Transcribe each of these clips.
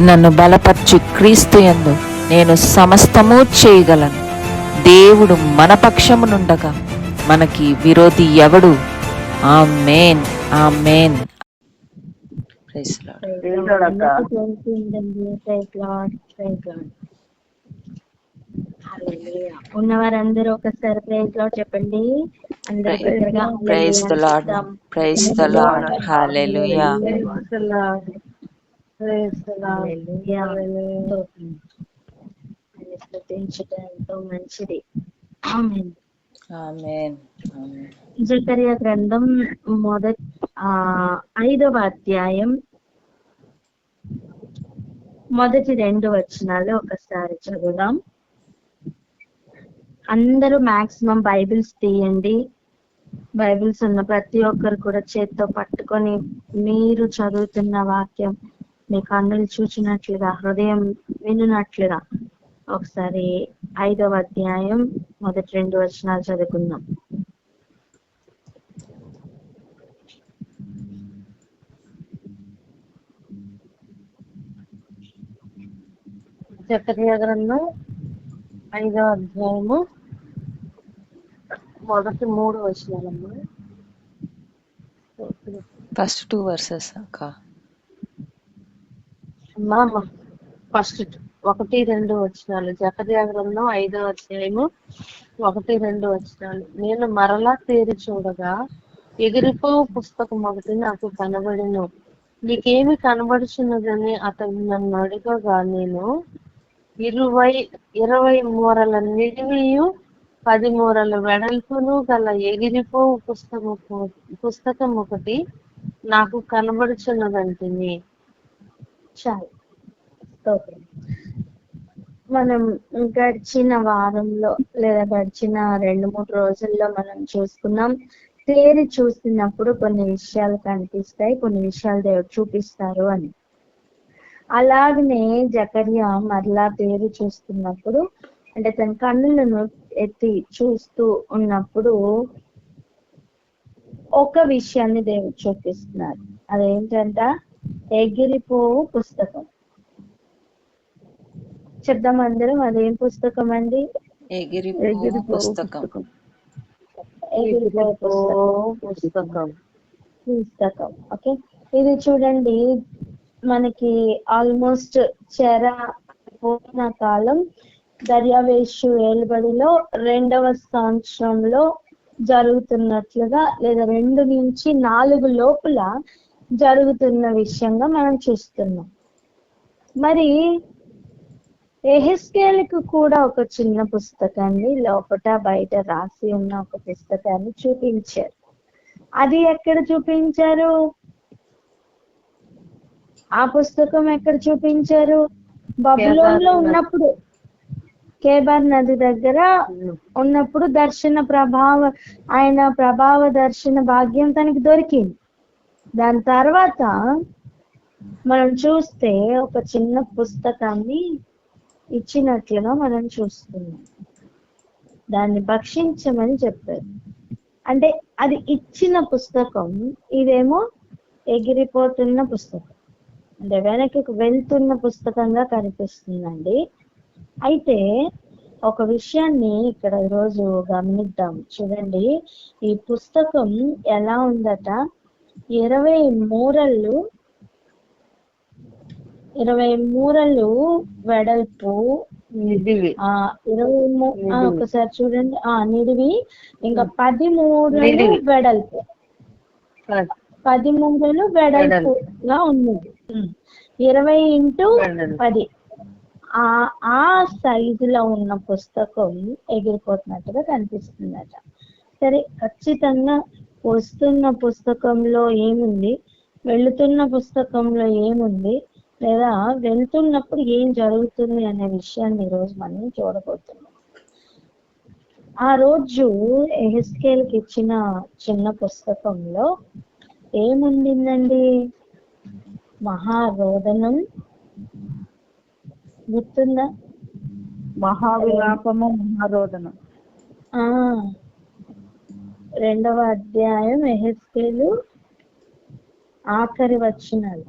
నన్ను బలపరచు క్రీస్తు యందు నేను సమస్తము చేయగలను. దేవుడు మన పక్షమునుండగా మనకి విరోధి ఎవడు? Lord, praise Lord. Hallelujah. ఉన్నవారందరూ ఒకసారి ప్రైజ్లో చెప్పండి. Praise the lord. Praise the lord. Hallelujah. ఎంతో మంచిది ఆమేన్. ఆమేన్ ఆమేన్ జకర్యా గ్రంథం మొదటి ఆ ఐదవ అధ్యాయం మొదటి రెండు వచనాలు ఒకసారి చదువుదాం అందరూ మాక్సిమం బైబిల్స్ తీయండి బైబిల్స్ ఉన్న ప్రతి ఒక్కరు కూడా చేత్తో పట్టుకొని మీరు చదువుతున్న వాక్యం మీ కన్నులు చూచినట్లుగా హృదయం వినున్నట్లుగా. ఒకసారి ఐదవ అధ్యాయం మొదటి రెండు వచనాలు చదువుకుందాం. జకర్యా గ్రంథం ఐదో అధ్యాయము మొదటి మూడు వచనాలమ్మా ఫస్ట్ టూ వర్సెస్ అక్క. అమ్మా ఫస్ట్ ఒకటి రెండు వచ్చినాలు జకర్యా గ్రంథం ఐదో అధ్యాయము ఒకటి రెండు వచ్చినాలు నేను మరలా తేరి చూడగా ఎగిరిపో పుస్తకం ఒకటి నాకు కనబడిను. నీకేమి కనబడుచున్నదని అతను నన్ను అడుగగా నేను ఇరవై ఇరవై మూరల నిడివియు పది మూరల వెడల్పును గల ఎగిరిపో పుస్తకము పుస్తకం ఒకటి నాకు కనబడుచున్నదంటిని. చాలు. మనం గడిచిన వారంలో లేదా గడిచిన రెండు మూడు రోజుల్లో మనం చూసుకున్నాం. తేరి చూసినప్పుడు కొన్ని విషయాలు కనిపిస్తాయి కొన్ని విషయాలు దేవుడు చూపిస్తారు అని. అలాగనే జకర్య మరలా తేరు చూస్తున్నప్పుడు అంటే తన కన్నులను ఎత్తి చూస్తూ ఉన్నప్పుడు ఒక విషయాన్ని దేవుడు చూపిస్తున్నారు అదేంటంట ఎగిరిపోవు పుస్తకం. చెప్దాం అందరం అదేం పుస్తకం అండి పుస్తకం. ఎగిరిపో పుస్తకం. పుస్తకం. ఓకే? ఇది చూడండి మనకి ఆల్మోస్ట్ చెర పోయిన కాలం దర్యావేషు ఏలుబడిలో రెండవ సంవత్సరంలో జరుగుతున్నట్లుగా లేదా రెండు నుంచి నాలుగు లోపల జరుగుతున్న విషయంగా మనం చూస్తున్నాం. మరి ఎహెస్కేల్కి కూడా ఒక చిన్న పుస్తకాన్ని లోపట బయట రాసి ఉన్న ఒక పుస్తకాన్ని చూపించారు. అది ఎక్కడ చూపించారు? ఆ పుస్తకం ఎక్కడ చూపించారు? బబులోన్లో ఉన్నప్పుడు. కేబార్ నది దగ్గర ఉన్నప్పుడు దర్శన ప్రభావ ఆయన ప్రభావ దర్శన భాగ్యం తనకి దొరికింది. దాని తర్వాత మనం చూస్తే ఒక చిన్న పుస్తకాన్ని ఇచ్చినట్లుగా మనం చూస్తున్నాం. దాన్ని భక్షించమని చెప్పారు. అంటే అది ఇచ్చిన పుస్తకం ఇదేమో ఎగిరిపోతున్న పుస్తకం. అంటే వెనక్కి వెళ్తున్న పుస్తకంగా కనిపిస్తుందండి. అయితే ఒక విషయాన్ని ఇక్కడ రోజు గమనిద్దాం. చూడండి ఈ పుస్తకం ఎలా ఉందట? ఇరవై మూరలు ఇరవై మూరలు వెడల్పు నిడివి. ఇరవై. ఒకసారి చూడండి. ఆ నిడివి. ఇంకా పది మూరలు. వెడల్పు. పది. మూరలు వెడల్పుగా ఉన్నది. ఇరవై ఇంటూ. పది. ఆ ఆ సైజులో ఉన్న పుస్తకం ఎగిరిపోతున్నట్టుగా కనిపిస్తుందట. సరే ఖచ్చితంగా వస్తున్న పుస్తకంలో ఏముంది? వెళుతున్న పుస్తకంలో ఏముంది? లేదా వెళ్తున్నప్పుడు ఏం జరుగుతుంది అనే విషయాన్ని ఈరోజు మనం చూడబోతున్నాం. ఆ రోజు ఎహెస్కేల్కి ఇచ్చిన చిన్న పుస్తకంలో ఏముండిందండి? మహారోదనం. గుర్తుందా? మహావిలాపము మహారోదనం. ఆ రెండవ అధ్యాయం ఎహెస్కేలు ఆఖరి వచ్చినది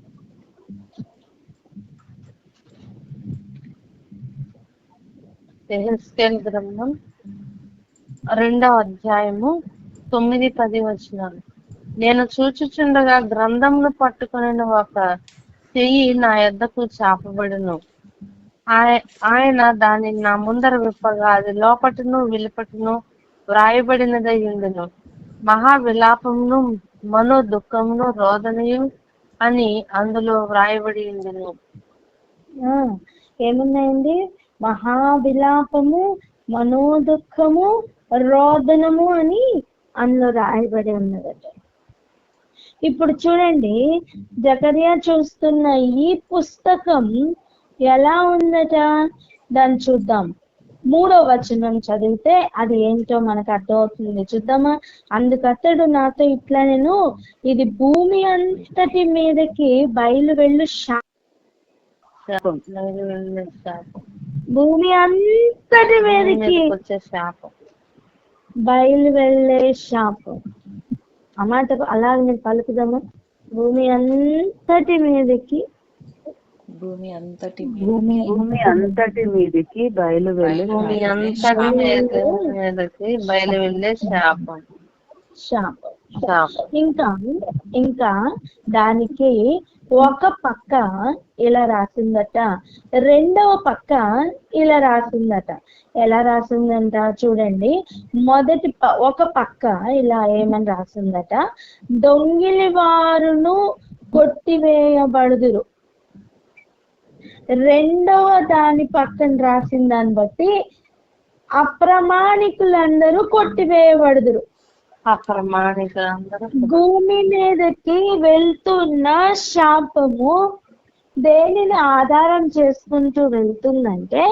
ఎహెస్కేల్ గ్రంథం రెండవ అధ్యాయము తొమ్మిది పది వచనాలు. నేను చూచుచుండగా గ్రంథంలో పట్టుకుని ఒక చెయ్యి నా ఎద్దకు చాపబడును. ఆయన దాని నా ముందర విప్పగా అది లోపటను వెలుపటను వ్రాయబడినదై ఉండును. మహా విలాపమును మనో దుఃఖమును రోదనయు అని అందులో వ్రాయబడి ఉంది ఆ, ఏమున్నాయండి? మహావిలాపము మనోదుఖము రోదనము అని అందులో రాయబడి ఉన్నదట. ఇప్పుడు చూడండి జకరియా చూస్తున్న ఈ పుస్తకం ఎలా ఉందట? దాన్ని చూద్దాం. మూడో వచనం చదివితే అది ఏంటో మనకు అర్థమవుతుంది. చూద్దామా? అందుకతడు నాతో ఇట్లా నేను ఇది భూమి అంతటి మీదకి బయలు వెళ్ళు శా శాపం. వెళ్ళే భూమి అంతటి మీదకి వచ్చే శాపం బయలు వెళ్ళే శాపం. ఆ మాట నేను పలుకుదామా? భూమి అంతటి మీదకి భూమి అంతటి భూమి భూమి అంతటి మీదకి బయలు వెళ్ళే భూమి అంతటి మీద మీదకి బయలు వెళ్ళే శాపం. శాపం. శాపం. ఇంకా ఇంకా దానికి ఒక పక్క ఇలా రాసిందట. రెండవ పక్క ఇలా రాసిందట. ఎలా రాసిందంట చూడండి. మొదటి ప- ఒక పక్క ఇలా ఏమని రాసిందట. దొంగిలి వారును కొట్టివేయబడుదురు. రెండవ దాని పక్కన రాసిన దాన్ని బట్టి అప్రమాణికులందరూ కొట్టివేయబడుదురు. అప్రమాణికులందరూ భూమి మీదకి వెళ్తున్న శాపము దేనిని ఆధారం చేసుకుంటూ వెళ్తుందంటే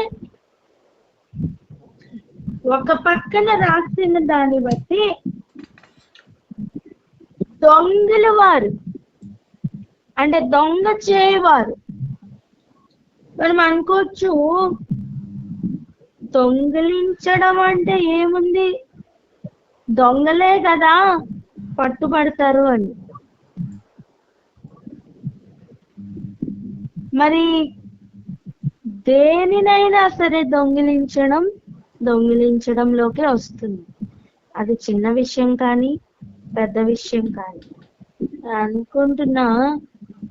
ఒక పక్కన రాసిన దాన్ని బట్టి దొంగల వారు అంటే దొంగ చేయవారు. మనం అనుకోవచ్చు దొంగిలించడం అంటే ఏముంది? దొంగలే కదా పట్టుబడతారు అని. మరి దేనినైనా సరే దొంగిలించడం దొంగిలించడంలోకి వస్తుంది. అది చిన్న విషయం కానీ పెద్ద విషయం కానీ. అనుకుంటున్నా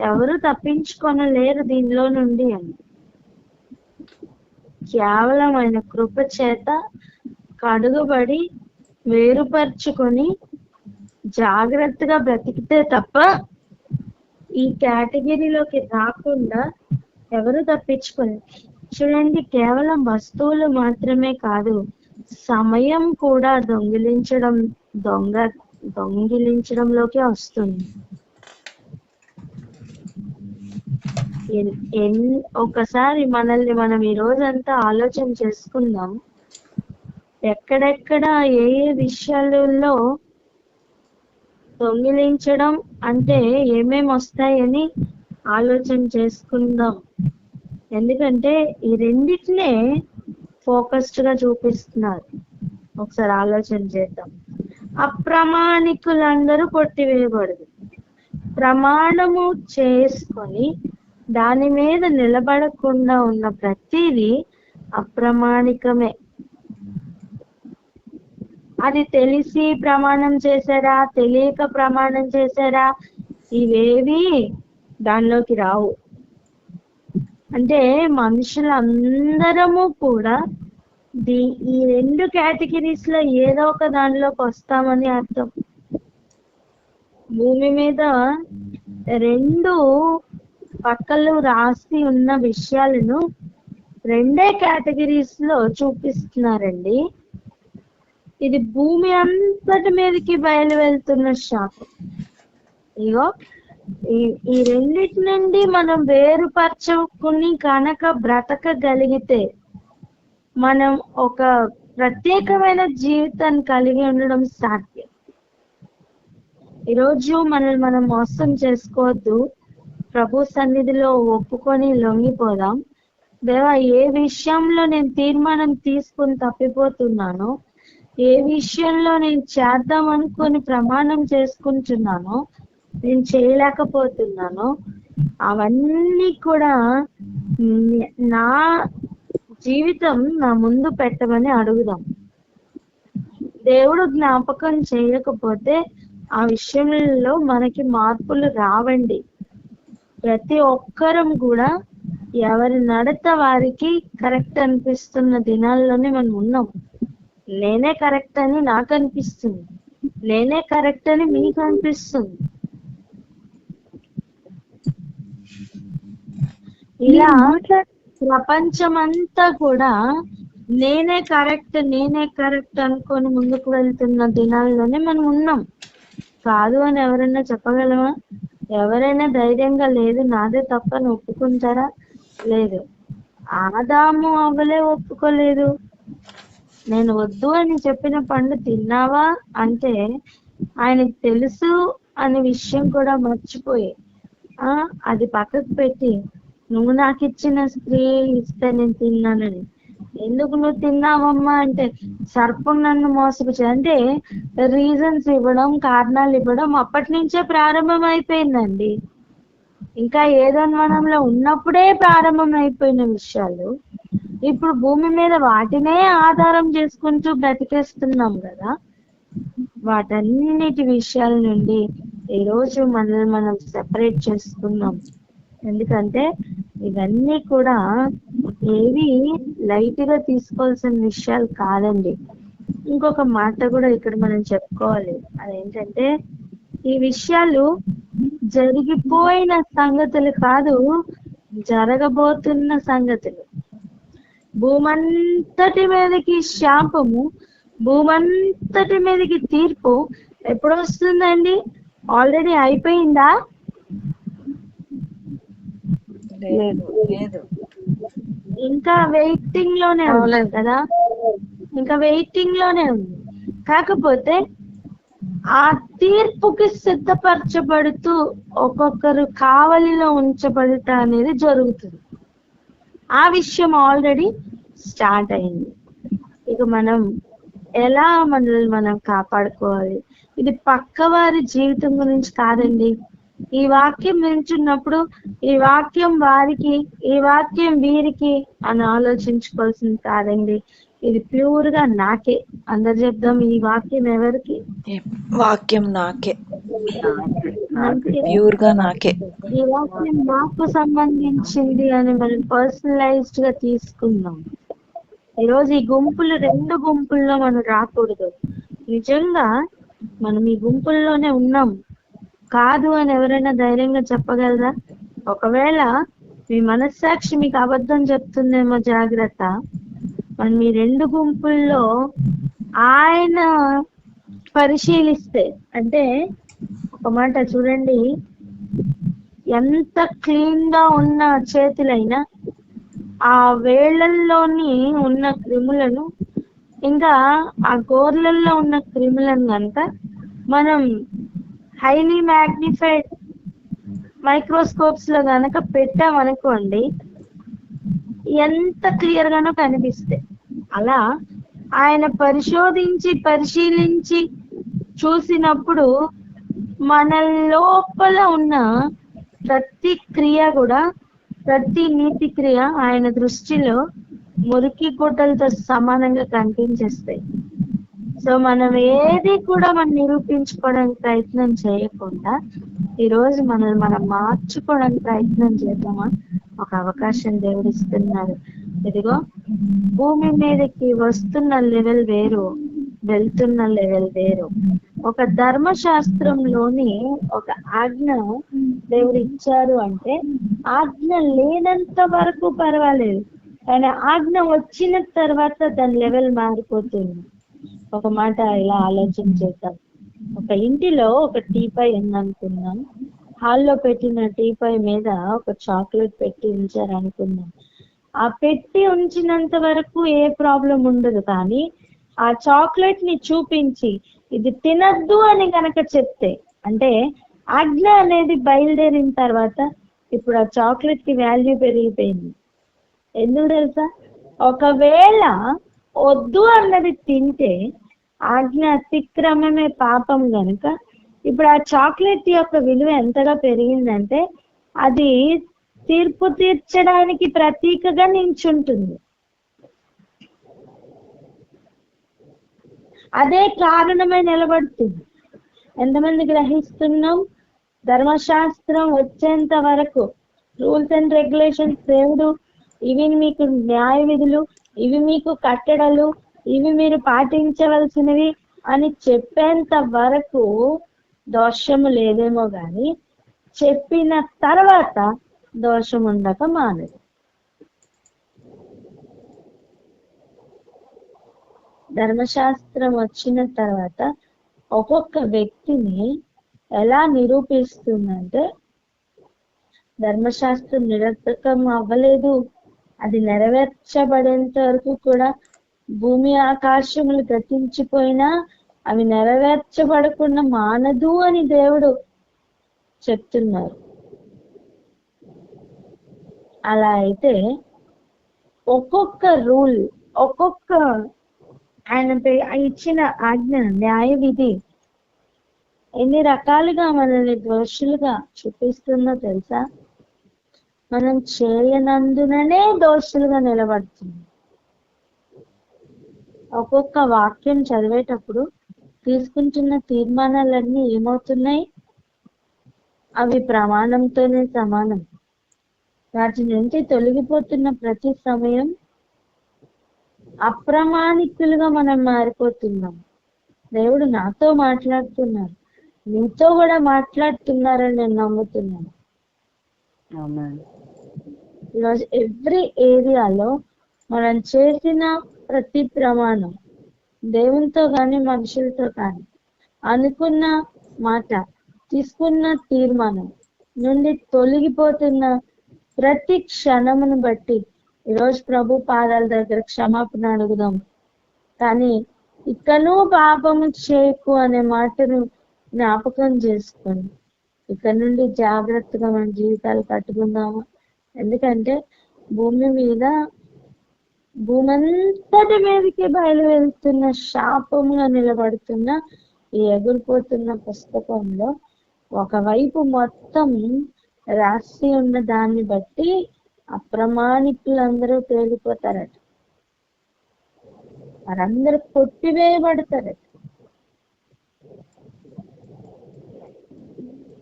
ఎవరు తప్పించుకొనలేరు దీనిలో నుండి అని. కేవలం ఆయన కృప చేత కడుగుబడి వేరుపరుచుకొని జాగ్రత్తగా బ్రతికితే తప్ప ఈ కేటగిరీలోకి రాకుండా ఎవరు తప్పించుకోలేరు. చూడండి కేవలం వస్తువులు మాత్రమే కాదు సమయం కూడా దొంగిలించడం దొంగ దొంగిలించడంలోకి వస్తుంది. ఒకసారి మనల్ని మనం ఈ రోజంతా ఆలోచన చేసుకుందాం. ఎక్కడెక్కడ ఏ ఏ విషయాలలో దొంగిలించడం అంటే ఏమేమి వస్తాయని ఆలోచన చేసుకుందాం. ఎందుకంటే ఈ రెండిటినే ఫోకస్డ్గా చూపిస్తున్నారు. ఒకసారి ఆలోచన చేద్దాం. అప్రమాణికులందరూ కొట్టివేయకూడదు ప్రమాణము చేసుకొని దాని మీద నిలబడకుండా ఉన్న ప్రతిదీ అప్రమాణికమే. అది తెలిసి ప్రమాణం చేశారా? తెలియక ప్రమాణం చేశారా? ఇవేవి దానిలోకి రావు. అంటే మనుషులందరము కూడా దీ ఈ రెండు కేటగిరీస్లో ఏదో ఒక దానిలోకి వస్తామని అర్థం. భూమి మీద రెండు పక్కలు రాసి ఉన్న విషయాలను రెండే కేటగిరీస్లో చూపిస్తున్నారండి. ఇది భూమి అంతటి మీదకి బయలు వెళ్తున్న శాపం ఇగో ఈ ఈ రెండిటి నుండి మనం వేరుపరచుకుని కనుక బ్రతకగలిగితే మనం ఒక ప్రత్యేకమైన జీవితాన్ని కలిగి ఉండడం సాధ్యం. ఈరోజు మనల్ని మనం మోసం చేసుకోవద్దు. ప్రభు సన్నిధిలో ఒప్పుకొని లొంగిపోదాం. దేవా ఏ విషయంలో నేను తీర్మానం తీసుకుని తప్పిపోతున్నానో ఏ విషయంలో నేను చేద్దాం అనుకుని ప్రమాణం చేసుకుంటున్నానో నేను చేయలేకపోతున్నాను అవన్నీ కూడా నా జీవితం నా ముందు పెట్టమని అడుగుదాం. దేవుడు జ్ఞాపకం చేయకపోతే ఆ విషయంలో మనకి మార్పులు రావండి. ప్రతి ఒక్కరం కూడా ఎవరి నడత వారికి కరెక్ట్ అనిపిస్తున్న దినాల్లోనే మనం ఉన్నాం. నేనే కరెక్ట్ అని నాకు అనిపిస్తుంది. నేనే కరెక్ట్ అని మీకు అనిపిస్తుంది. ఇలా ప్రపంచమంతా కూడా నేనే కరెక్ట్ నేనే కరెక్ట్ అనుకొని ముందుకు వెళ్తున్న దినాల్లోనే మనం ఉన్నాం. కాదు అని ఎవరైనా చెప్పగలమా? ఎవరైనా ధైర్యంగా లేదు నాదే తప్పని ఒప్పుకుంటారా? లేదు. ఆదాము అవ్వలే ఒప్పుకోలేదు. నేను వద్దు అని చెప్పిన పండు తిన్నావా? అంటే ఆయనకు తెలుసు అనే విషయం కూడా మర్చిపోయి. ఆ అది పక్కకు పెట్టి నువ్వు నాకు ఇచ్చిన స్త్రీ ఇస్తే నేను తిన్నానని. ఎందుకు నువ్వు తిన్నావమ్మా అంటే సర్పం నన్ను మోసపుచ్చు అంటే రీజన్స్ ఇవ్వడం కారణాలు ఇవ్వడం అప్పటి నుంచే ప్రారంభం అయిపోయిందండి ఇంకా ఏదన్వనంలో ఉన్నప్పుడే ప్రారంభం అయిపోయిన విషయాలు. ఇప్పుడు భూమి మీద వాటినే ఆధారం చేసుకుంటూ బ్రతికేస్తున్నాం కదా. వాటన్నిటి విషయాల నుండి ఈ రోజు మనల్ని మనం సెపరేట్ చేసుకున్నాం. ఎందుకంటే ఇవన్నీ కూడా ఏవి లైట్గా తీసుకోవాల్సిన విషయాలు కాదండి. ఇంకొక మాట కూడా ఇక్కడ మనం చెప్పుకోవాలి. అదేంటంటే ఈ విషయాలు జరిగిపోయిన సంగతులు కాదు జరగబోతున్న సంగతులు. భూమంతటి మీదకి శాపము భూమంతటి మీదకి తీర్పు ఎప్పుడు వస్తుందండి? ఆల్రెడీ అయిపోయిందా? లేదు లేదు. ఇంకా వెయిటింగ్లోనే ఉంది కదా? ఇంకా వెయిటింగ్లోనే ఉంది. కాకపోతే ఆ తీర్పుకి సిద్ధపరచబడుతూ ఒక్కొక్కరు కావలిలో ఉంచబడుట అనేది జరుగుతుంది. ఆ విషయం ఆల్రెడీ స్టార్ట్ అయింది. ఇక మనం ఎలా మనల్ని మనం కాపాడుకోవాలి? ఇది పక్కవారి జీవితం గురించి కాదండి. ఈ వాక్యం వింటున్నప్పుడు ఈ వాక్యం వారికి ఈ వాక్యం వీరికి అని ఆలోచించుకోవాల్సింది కాదండి. ఇది ప్యూర్గా నాకే. అందరు చెప్దాం ఈ వాక్యం ఎవరికి? వాక్యం నాకే. నాకే. ప్యూర్గా నాకే. ఈ వాక్యం నాకు సంబంధించింది అని మనం పర్సనలైజ్డ్గా తీసుకుందాం. ఈరోజు ఈ గుంపులు రెండు గుంపుల్లో మనం రాకూడదు. నిజంగా మనం ఈ గుంపుల్లోనే ఉన్నాం. కాదు అని ఎవరైనా ధైర్యంగా చెప్పగలరా? ఒకవేళ మీ మనస్సాక్షి మీకు అబద్ధం చెప్తుందేమో జాగ్రత్త. మనం మీ రెండు గుంపుల్లో ఆయన పరిశీలిస్తే అంటే ఒక మాట చూడండి. ఎంత క్లీన్గా ఉన్న చేతులైనా ఆ వేళ్ళల్లోని ఉన్న క్రిములను ఇంకా ఆ గోర్లల్లో ఉన్న క్రిములను కనుక మనం హైలీ మ్యాగ్నిఫైడ్ మైక్రోస్కోప్స్లో గనక పెట్టామనుకోండి ఎంత క్లియర్ గానో కనిపిస్తాయి. అలా ఆయన పరిశోధించి పరిశీలించి చూసినప్పుడు మన లోపల ఉన్న ప్రతి క్రియ కూడా ప్రతి నీతి క్రియ ఆయన దృష్టిలో మురికి గుడ్డలతో సమానంగా కనిపించేస్తాయి. సో మనం ఏది కూడా మనం నిరూపించుకోవడానికి ప్రయత్నం చేయకుండా ఈ రోజు మనల్ని మనం మార్చుకోవడానికి ప్రయత్నం చేద్దామా? ఒక అవకాశం దేవుడిస్తున్నారు ఇదిగో భూమి మీదకి వస్తున్న లెవెల్ వేరు వెళ్తున్న లెవెల్ వేరు. ఒక ధర్మశాస్త్రంలోని ఒక ఆజ్ఞ దేవుడు ఇచ్చారు అంటే ఆజ్ఞ లేనంత వరకు పర్వాలేదు. కానీ ఆజ్ఞ వచ్చిన తర్వాత దాని లెవెల్ మారిపోతుంది. ఒక మాట ఇలా ఆలోచన చేద్దాం. ఒక ఇంటిలో ఒక టీపై ఉందనుకుందాం. హాల్లో పెట్టిన టీపై మీద ఒక చాక్లెట్ పెట్టి ఉంచారనుకుందాం ఆ పెట్టి ఉంచినంత వరకు ఏ ప్రాబ్లం ఉండదు కానీ ఆ చాక్లెట్ని చూపించి ఇది తినద్దు అని కనుక చెప్తే అంటే ఆజ్ఞ అనేది బయలుదేరిన తర్వాత ఇప్పుడు ఆ చాక్లెట్కి వాల్యూ పెరిగిపోయింది. ఎందుకు తెలుసా? ఒకవేళ వద్దు అన్నది తింటే ఆజ్ఞ అతిక్రమమే పాపం గనుక ఇప్పుడు ఆ చాక్లెట్ యొక్క విలువ ఎంతగా పెరిగిందంటే అది తీర్పు తీర్చడానికి ప్రతీకగా నించుంటుంది. అదే కారణమై నిలబడుతుంది. ఎంతమంది గ్రహిస్తున్నాం? ధర్మశాస్త్రం వచ్చేంత వరకు రూల్స్ అండ్ రెగ్యులేషన్స్ దేవుడు ఇవి మీకు న్యాయ విధులు ఇవి మీకు కట్టడలు ఇవి మీరు పాటించవలసినవి అని చెప్పేంత వరకు దోషము లేదేమో గాని చెప్పిన తర్వాత దోషం ఉండక మానదు. ధర్మశాస్త్రం వచ్చిన తర్వాత ఒక్కొక్క వ్యక్తిని ఎలా నిరూపిస్తుందంటే ధర్మశాస్త్రం నిరర్థకం అవ్వలేదు. అది నెరవేర్చబడేంత వరకు కూడా భూమి ఆకాశములు గతించిపోయినా అవి నెరవేర్చబడకుండా మానదు అని దేవుడు చెప్తున్నారు. అలా అయితే ఒక్కొక్క రూల్ ఒక్కొక్క ఆయన ఇచ్చిన ఆజ్ఞ న్యాయ విధి ఎన్ని రకాలుగా మనల్ని దోషులుగా చూపిస్తుందో తెలుసా? మనం చేయనందుననే దోషులుగా నిలబడుతుంది. ఒక్కొక్క వాక్యం చదివేటప్పుడు తీసుకుంటున్న తీర్మానాలన్నీ ఏమవుతున్నాయి? అవి ప్రమాణంతోనే సమానం. వాటి నుంచి తొలగిపోతున్న ప్రతి సమయం అప్రమాణికులుగా మనం మారిపోతున్నాం. దేవుడు నాతో మాట్లాడుతున్నారు. నీతో కూడా మాట్లాడుతున్నారని నేను నమ్ముతున్నాను. ఈరోజు ఎవ్రీ ఏరియాలో మనం చేసిన ప్రతి ప్రమాణం దేవునితో కానీ మనుషులతో కానీ అనుకున్న మాట తీసుకున్న తీర్మానం నుండి తొలగిపోతున్న ప్రతి క్షణమును బట్టి ఈరోజు ప్రభు పాదాల దగ్గర క్షమాపణ అడుగుదాం. కానీ ఇకను పాపము చేయకు అనే మాటను జ్ఞాపకం చేసుకోండి ఇక్కడ నుండి జాగ్రత్తగా మన జీవితాలు కట్టుకుందాము? ఎందుకంటే భూమి మీద భూమి అంతటి మీదకి బయలు వెళ్తున్న శాపముగా నిలబడుతున్న ఈ ఎగురిపోతున్న పుస్తకంలో ఒకవైపు మొత్తం రాసి ఉన్న దాన్ని బట్టి అప్రమాణికులందరూ తేలిపోతారట. వారందరూ కొట్టివేయబడతారట.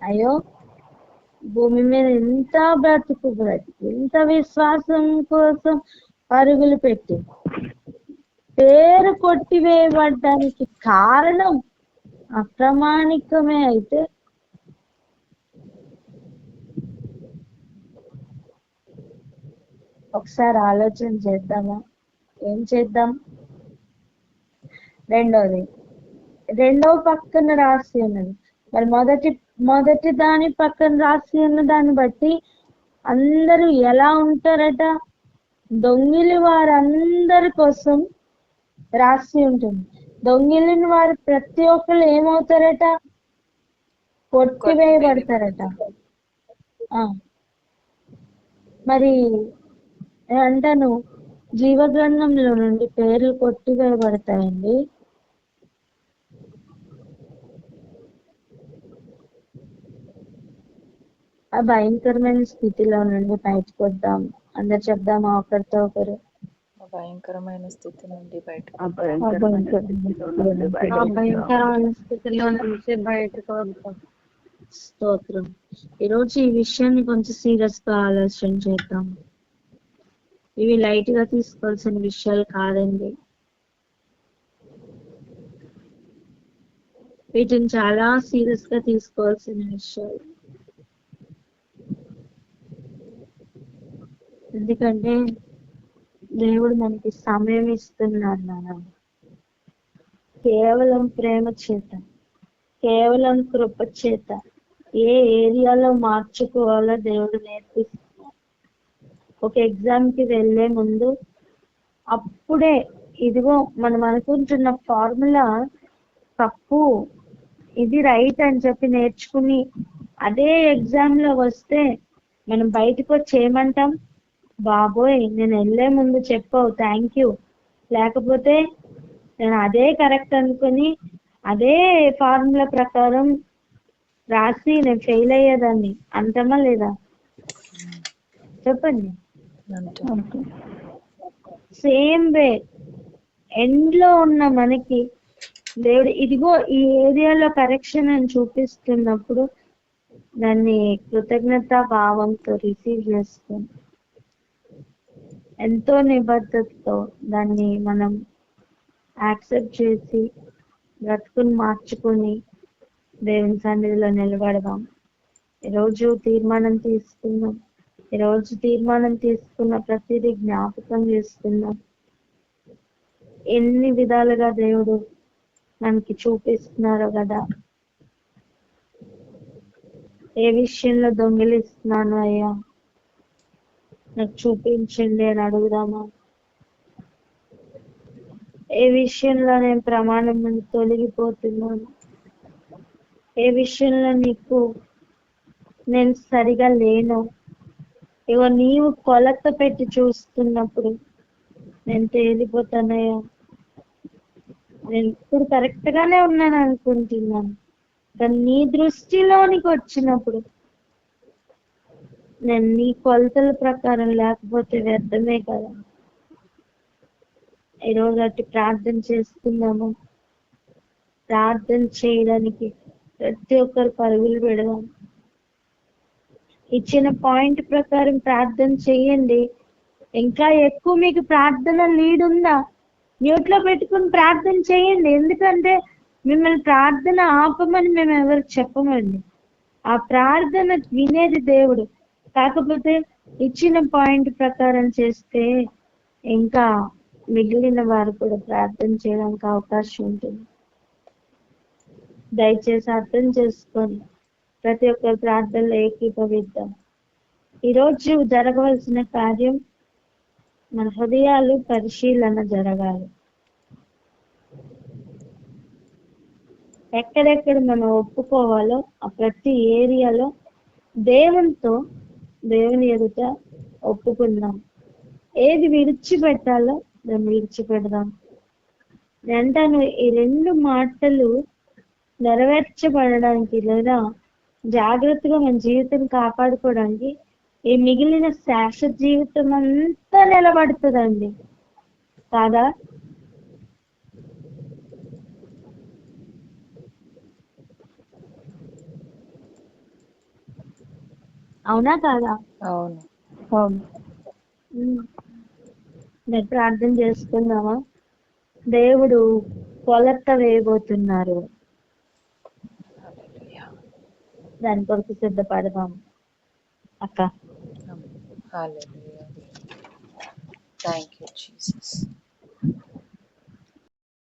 అయ్యో! భూమి మీద ఎంత బ్రతుకు బ్రతికి ఎంత విశ్వాసం కోసం పరుగులు పెట్టి పేరు కొట్టివేయబడ్డానికి కారణం అప్రమాణికమే అయితే ఒకసారి ఆలోచన చేద్దామా? ఏం చేద్దాం? రెండోది రెండవ పక్కన రాసి ఉన్నది. మరి మొదటి మొదటి దాని పక్కన రాసి ఉన్న దాన్ని బట్టి అందరూ ఎలా ఉంటారట? దొంగిలి వారందరి కోసం రాసి ఉంటుంది. దొంగిలిన వారు ప్రతి ఒక్కరు ఏమవుతారట? కొట్టివేయబడతారట ఆ. మరి అంటాను జీవగ్రంథంలో నుండి పేర్లు కొట్టివేయబడతాయండి ఆ భయంకరమైన స్థితిలో నుండి బయటకు వద్దాం. అందరు చెప్దామా ఒకరితో ఒకరు? భయంకరమైన స్థితి నుండి బయటకు భయంకరమైన స్థితిలో నుంచి బయటకు వద్దాం. స్తోత్రం. ఈరోజు ఈ విషయాన్ని కొంచెం సీరియస్గా ఆలోచన చేద్దాం. ఇవి లైట్గా తీసుకోవాల్సిన విషయాలు కాదండి. వీటిని చాలా సీరియస్గా తీసుకోవాల్సిన విషయాలు. ఎందుకంటే దేవుడు మనకి సమయం ఇస్తున్నాడు నాన్న కేవలం ప్రేమ చేత కేవలం కృప చేత ఏ ఏరియాలో మార్చుకోవాలో దేవుడు నేర్పిస్తున్నాడు. ఒక ఎగ్జామ్కి వెళ్ళే ముందు అప్పుడే ఇదిగో మనం అనుకుంటున్న ఫార్ములా తప్పు ఇది రైట్ అని చెప్పి నేర్చుకుని అదే ఎగ్జామ్లో వస్తే మనం బయటకు వచ్చి ఏమంటాం? బాబోయ్ నేను వెళ్ళే ముందు చెప్పావు థ్యాంక్ యూ లేకపోతే నేను అదే కరెక్ట్ అనుకుని అదే ఫార్ములా ప్రకారం రాసి నేను ఫెయిల్ అయ్యేదాన్ని. అంటమా లేదా? చెప్పండి. సేమ్ వే ఎండ్లో ఉన్న మనకి దేవుడు ఇదిగో ఈ ఏరియాలో కరెక్షన్ అని చూపిస్తున్నప్పుడు దాన్ని కృతజ్ఞత భావంతో రిసీవ్ చేసుకొని ఎంతో నిబద్ధతతో దాన్ని మనం యాక్సెప్ట్ చేసి బ్రతుకుని మార్చుకొని దేవుని సన్నిధిలో నిలబడదాం. ఈరోజు తీర్మానం తీసుకున్నాం. ఈరోజు తీర్మానం తీసుకున్న ప్రతిదీ జ్ఞాపకం చేసుకున్నాం ఎన్ని విధాలుగా దేవుడు మనకి చూపిస్తున్నారో కదా. ఏ విషయంలో దొంగిలిస్తున్నాను అయ్యా. నాకు చూపించండి అని అడుగుదామా? ఏ విషయంలో నేను ప్రమాణం నుండి తొలగిపోతున్నాను? ఏ విషయంలో నీకు నేను సరిగా లేను? ఇగో నీవు కొలత పెట్టి చూస్తున్నప్పుడు నేను తేలిపోతానయ్యా. నేను ఇప్పుడు కరెక్ట్ గానే ఉన్నాను అనుకుంటున్నాను. కానీ నీ దృష్టిలోనికి వచ్చినప్పుడు నేను నీ కొలతల ప్రకారం లేకపోతే వ్యర్థమే కదా. ఈరోజు అట్టి ప్రార్థన చేసుకుందాము ప్రార్థన చేయడానికి ప్రతి ఒక్కరు పరుగులు పెడదాం. ఇచ్చిన పాయింట్ ప్రకారం ప్రార్థన చేయండి. ఇంకా ఎక్కువ మీకు ప్రార్థన లీడ్ ఉందా? మ్యూట్లో పెట్టుకుని ప్రార్థన చేయండి. ఎందుకంటే మిమ్మల్ని ప్రార్థన ఆపమని మేము ఎవరు చెప్పమండి. ఆ ప్రార్థన వినేది దేవుడు. కాకపోతే ఇచ్చిన పాయింట్ ప్రకారం చేస్తే ఇంకా మిగిలిన వారు కూడా ప్రార్థన చేయడానికి అవకాశం ఉంటుంది. దయచేసి అర్థం చేసుకొని ప్రతి ఒక్కరి ప్రార్థనలో ఏకీభవిద్దాం. ఈరోజు జరగవలసిన కార్యం మన హృదయాలు పరిశీలన జరగాలి. ఎక్కడెక్కడ మనం ఒప్పుకోవాలో ఆ ప్రతి ఏరియాలో దేవునితో దేవుని ఎదుట ఒప్పుకుందాం ఏది విడిచిపెట్టాలో దాన్ని విడిచిపెడదాం. వెంటనే ఈ రెండు మాటలు నెరవేర్చబడడానికి లేదా జాగ్రత్తగా మన జీవితం కాపాడుకోవడానికి ఈ మిగిలిన శాశ్వత జీవితం అంతా నిలబడుతుందండి. కాదా? అవునా కాదా? అవును. మీరు ప్రార్థన చేసుకుందామా దేవుడు కొలత వేయబోతున్నారు. దాని కొరకు సిద్ధపడదాం. అక్క. Thank you Jesus